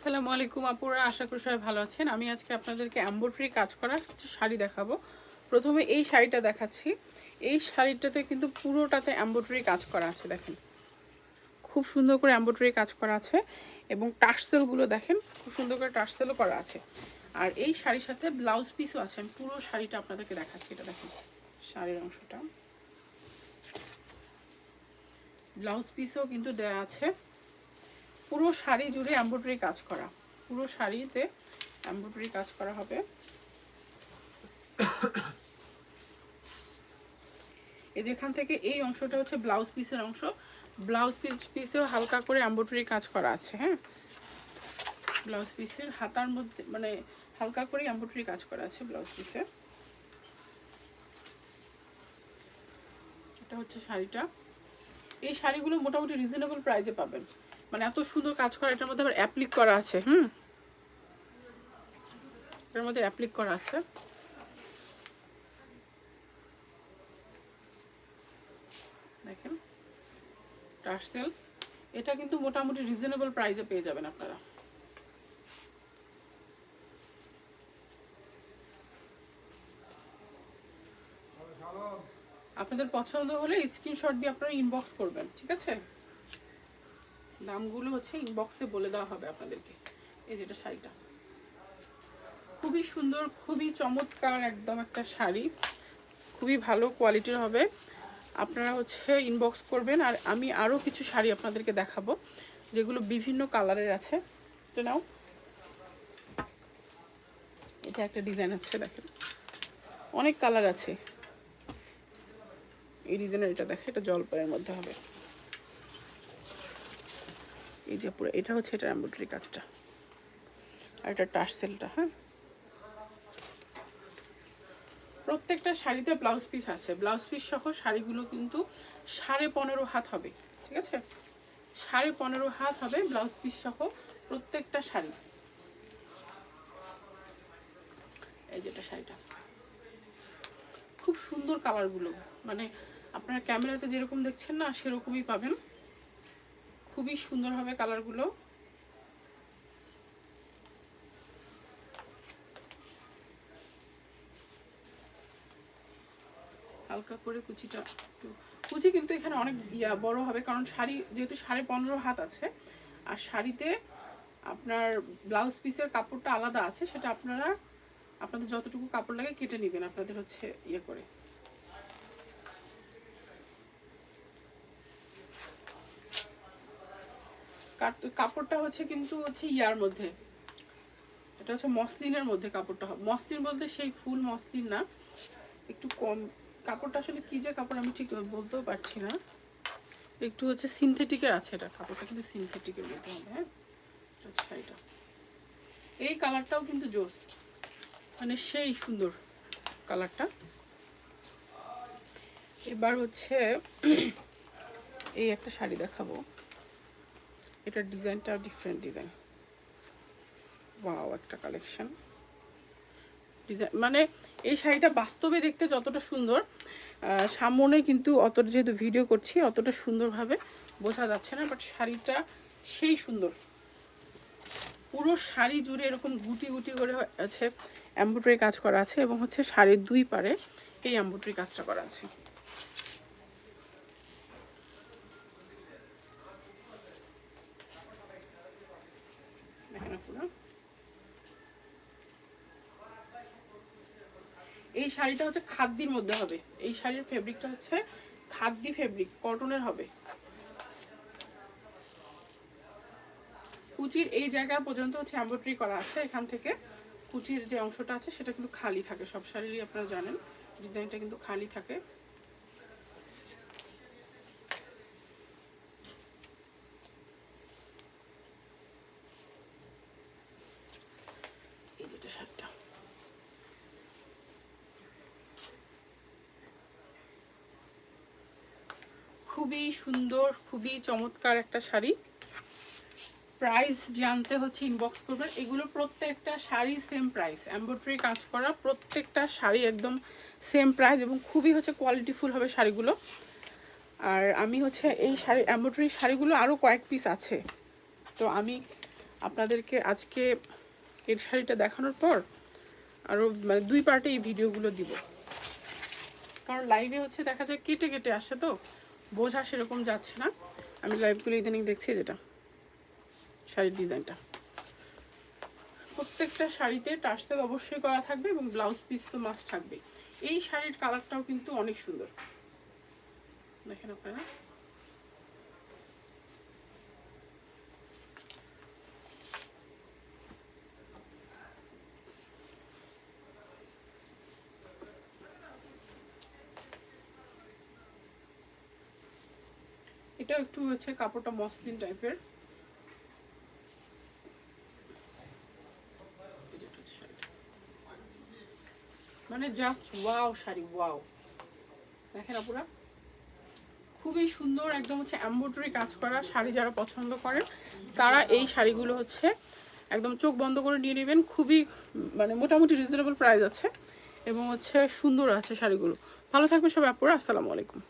আসসালামু আলাইকুম আপুরা আশা করি সবাই ভালো আছেন। আমি আজকে আপনাদেরকে এম্ব্রয়ডারি কাজ করা কিছু শাড়ি দেখাবো। প্রথমে এই শাড়িটা দেখাচ্ছি। এই শাড়িটাতে কিন্তু পুরোটাতে এম্ব্রয়ডারি কাজ করা আছে, দেখেন। খুব সুন্দর করে এম্ব্রয়ডারি কাজ করা আছে এবং টার্সেলগুলো দেখেন, খুব সুন্দর করে টার্সেলও করা আছে। আর এই শাড়ির সাথে ব্লাউজ পিসও আছে, আমি পুরো শাড়িটা আপনাদেরকে দেখাচ্ছি, এটা দেখেন শাড়ির অংশটা। ব্লাউজ পিসও কিন্তু দেয়া আছে। পুরো শাড়ি জুড়ে এমব্রয়ডারি কাজ করা। পুরো শাড়িতে এমব্রয়ডারি কাজ করা হবে। এই যেখান থেকে এই অংশটা হচ্ছে ব্লাউজ পিসের অংশ। ব্লাউজ পিস পিসেও হালকা করে এমব্রয়ডারি কাজ করা আছে হ্যাঁ? ব্লাউজ পিসের হাতার মধ্যে মানে হালকা করে এমব্রয়ডারি কাজ করা আছে ব্লাউজ পিসে এটা হচ্ছে শাড়িটা। এই শাড়িগুলো মোটামুটি রিজনেবল প্রাইসে পাবেন। মানে এত সুন্দর কাজ করা, এটার মধ্যে আবার অ্যাপ্লিক করা আছে, হুম? এটার মধ্যে অ্যাপ্লিক করা আছে। দেখেন টার্সেল এটা কিন্তু মোটামুটি রিজনেবল প্রাইসে পেয়ে যাবেন আপনারা। আপনাদের পছন্দ হলে স্ক্রিনশট দিয়ে আপনারা ইনবক্স করবেন, ঠিক আছে? দামগুলো হচ্ছে ইনবক্সে বলে দেওয়া হবে আপনাদেরকে। এই যেটা শাড়িটা। খুবই সুন্দর, খুবই চমৎকার একদম একটা শাড়ি। খুবই ভালো কোয়ালিটির হবে। আপনারা হচ্ছে ইনবক্স করবেন আর আমি আরও কিছু শাড়ি আপনাদেরকে দেখাবো, যেগুলো বিভিন্ন কালারের আছে। এটা নাও। এটা একটা ডিজাইন আছে, দেখেন। অনেক কালার আছে। এই ডিজাইনের এটা দেখে, এটা জলপাইয়ের মধ্যে হবে। এই যে পুরো, এটা হচ্ছে এটা এমব্রয়ডারি কাজটা। আর এটা টার্সেলটা হ্যাঁ? প্রত্যেকটা শাড়িতে ব্লাউজ পিস আছে। ব্লাউজ পিস সহ শাড়িগুলো কিন্তু সাড়ে পনেরো হাত হবে, ঠিক আছে? সাড়ে পনেরো হাত হবে ব্লাউজ পিস সহ প্রত্যেকটা শাড়ি। এই যেটা শাড়িটা। খুব সুন্দর কালারগুলো মানে আপনারা ক্যামেরাতে যেরকম দেখছেন না, সেরকমই পাবেন। খুবই সুন্দর হবে কালারগুলো হালকা করে কুচিটা একটু কুচি কিন্তু এখানে অনেক ইয়া বড় হবে, কারণ শাড়ি যেহেতু সাড়ে পনেরো হাত আছে, আর শাড়িতে আপনার ব্লাউজ পিসের কাপড়টা আলাদা আছে, সেটা আপনারা আপনাদের যতটুকু কাপড় লাগে কেটে নেবেন, আপনাদের হচ্ছে ইয়ে করে। কাপড়টা হচ্ছে কিন্তু হচ্ছে ইয়ার মধ্যে। এটা হচ্ছে মসলিনের মধ্যে কাপড়টা হবে। মসলিন বলতে সেই ফুল মসলিন না। একটু কম। কাপড়টা আসলে কী যে কাপড় আমি ঠিক বলতেও পারছি না। একটু হচ্ছে সিনথেটিকের আছে এটা কাপড়টা, কিন্তু সিনথেটিকের মধ্যে হবে হ্যাঁ? এটা শাড়িটা। এই কালারটাও কিন্তু জোস। মানে সেই সুন্দর কালারটা। এবার হচ্ছে এই একটা শাড়ি দেখাবো। এটার ডিজাইনটা ডিফারেন্ট ডিজাইন ওয়াও একটা কালেকশন ডিজাইন মানে এই শাড়িটা বাস্তবে দেখতে যতটা সুন্দর সামনে কিন্তু অতটা যেহেতু ভিডিও করছি, অতটা সুন্দরভাবে বোঝা যাচ্ছে না বাট শাড়িটা সেই সুন্দর। পুরো শাড়ি জুড়ে এরকম গুটি গুটি করে আছে এম্ব্রয়ডারি কাজ করা আছে এবং হচ্ছে শাড়ির দুই পারে এই এম্ব্রয়ডারি কাজটা করা আছে দেখেন পুরো এই শাড়িটা হচ্ছে খাদ্যির মধ্যে হবে। এই শাড়ির ফেব্রিকটা হচ্ছে খাদ্যি ফেব্রিক কটনের হবে। কুচির এই জায়গা পর্যন্ত হচ্ছে এমব্রয়ডারি করা আছে। এখান থেকে কুচির যে অংশটা আছে, সেটা কিন্তু খালি থাকে। সব শাড়িরই আপনারা জানেন, ডিজাইনটা কিন্তু খালি থাকে এই যেটা শাড়িটা খুবই সুন্দর, খুবই চমৎকার একটা শাড়ি। প্রাইস জানতে হচ্ছে ইনবক্স করবেন এগুলো প্রত্যেকটা শাড়ি সেম প্রাইস এম্ব্রয়ডারি কাজ করা প্রত্যেকটা শাড়ি একদম সেম প্রাইস এবং খুবই হচ্ছে কোয়ালিটিফুল হবে শাড়িগুলো। আর আমি হচ্ছে এই শাড়ি এম্ব্রয়ডারি শাড়িগুলো আরও কয়েক পিস আছে। তো আমি আপনাদেরকে আজকে এর শাড়িটা দেখানোর পর আরও মানে দুই পার্টে এই ভিডিওগুলো দিব। কারণ লাইভে হচ্ছে দেখা যায় কেটে কেটে আসে তো। বোঝা সেরকম যাচ্ছে না। আমি লাইভগুলো ইদানিং দেখছি যেটা, শাড়ির ডিজাইনটা প্রত্যেকটা শাড়িতে টার্সেল অবশ্যই করা থাকবে এবং ব্লাউজ পিস তো মাস্ট থাকবে এই শাড়ির কালারটাও কিন্তু অনেক সুন্দর। দেখেন আপনারা। এটাও একটু হচ্ছে কাপড়টা মসলিন টাইপের। এটা। মানে জাস্ট ওয়াও শাড়ি ওয়াও দেখেন আপুরা, খুবই সুন্দর একদম হচ্ছে এম্ব্রয়ডারি কাজ করা শাড়ি যারা পছন্দ করেন, তারা এই শাড়িগুলো হচ্ছে একদম চোখ বন্ধ করে নিয়ে নেবেন। খুবই মানে মোটামুটি রিজনেবল প্রাইস আছে এবং হচ্ছে সুন্দর আছে শাড়িগুলো। ভালো থাকবে সবাই আপুরা, আসসালামু আলাইকুম।